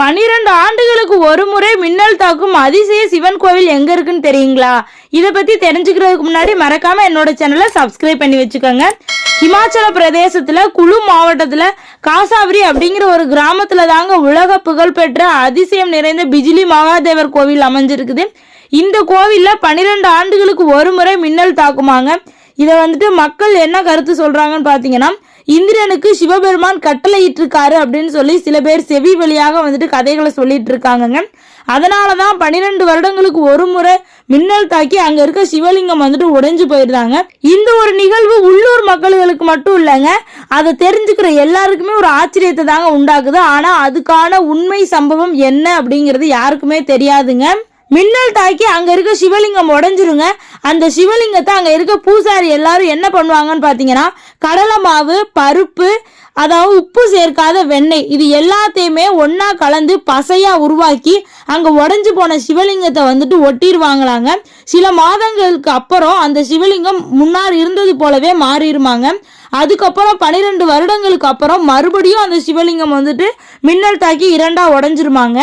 பனிரெண்டு ஆண்டுகளுக்கு ஒரு முறை மின்னல் தாக்கும் அதிசய சிவன் கோவில் எங்க இருக்குன்னு தெரியுங்களா? இதை பத்தி தெரிஞ்சுக்கிறதுக்கு முன்னாடி மறக்காம என்னோட சேனலை சப்ஸ்கிரைப் பண்ணி வச்சுக்கோங்க. இமாச்சல பிரதேசத்துல குழு மாவட்டத்துல காசாவரி அப்படிங்கிற ஒரு கிராமத்துல தாங்க உலக புகழ்பெற்ற அதிசயம் நிறைந்த பிஜிலி மகாதேவர் கோவில் அமைஞ்சிருக்குது. இந்த கோவில்ல பன்னிரெண்டு ஆண்டுகளுக்கு ஒரு முறை மின்னல் தாக்குமாங்க. இதை வந்துட்டு மக்கள் என்ன கருத்து சொல்றாங்கன்னு பார்த்தீங்கன்னா இந்திரனுக்கு சிவபெருமான் கட்டளையிட்டிருக்காரு அப்படின்னு சொல்லி சில பேர் செவி வழியாக வந்துட்டு கதைகளை சொல்லிட்டு இருக்காங்கங்க அதனால தான் பன்னிரெண்டு வருடங்களுக்கு ஒரு முறை மின்னல் தாக்கி அங்கே இருக்க சிவலிங்கம் வந்துட்டு உடைஞ்சு போயிருந்தாங்க. இந்த ஒரு நிகழ்வு உள்ளூர் மக்களுக்கு மட்டும் இல்லைங்க அதை தெரிஞ்சுக்கிற எல்லாருக்குமே ஒரு ஆச்சரியத்தை தாங்க உண்டாக்குது. ஆனால் அதுக்கான உண்மை சம்பவம் என்ன அப்படிங்கிறது யாருக்குமே தெரியாதுங்க. மின்னல் தாக்கி அங்கே இருக்க சிவலிங்கம் உடஞ்சிருங்க. அந்த சிவலிங்கத்தை அங்கே இருக்க பூசாரி எல்லாரும் என்ன பண்ணுவாங்கன்னு பார்த்தீங்கன்னா கடலை மாவு பருப்பு அதாவது உப்பு சேர்க்காத வெண்ணெய் இது எல்லாத்தையுமே ஒன்றா கலந்து பசையாக உருவாக்கி அங்கே உடஞ்சி போன சிவலிங்கத்தை வந்துட்டு ஒட்டிடுவாங்களாங்க சில மாதங்களுக்கு அப்புறம் அந்த சிவலிங்கம் முன்னார் இருந்தது போலவே மாறிடுமாங்க அதுக்கப்புறம் பன்னிரெண்டு வருடங்களுக்கு அப்புறம் மறுபடியும் அந்த சிவலிங்கம் வந்துட்டு மின்னல் தாக்கி இரண்டாக உடஞ்சிருமாங்க.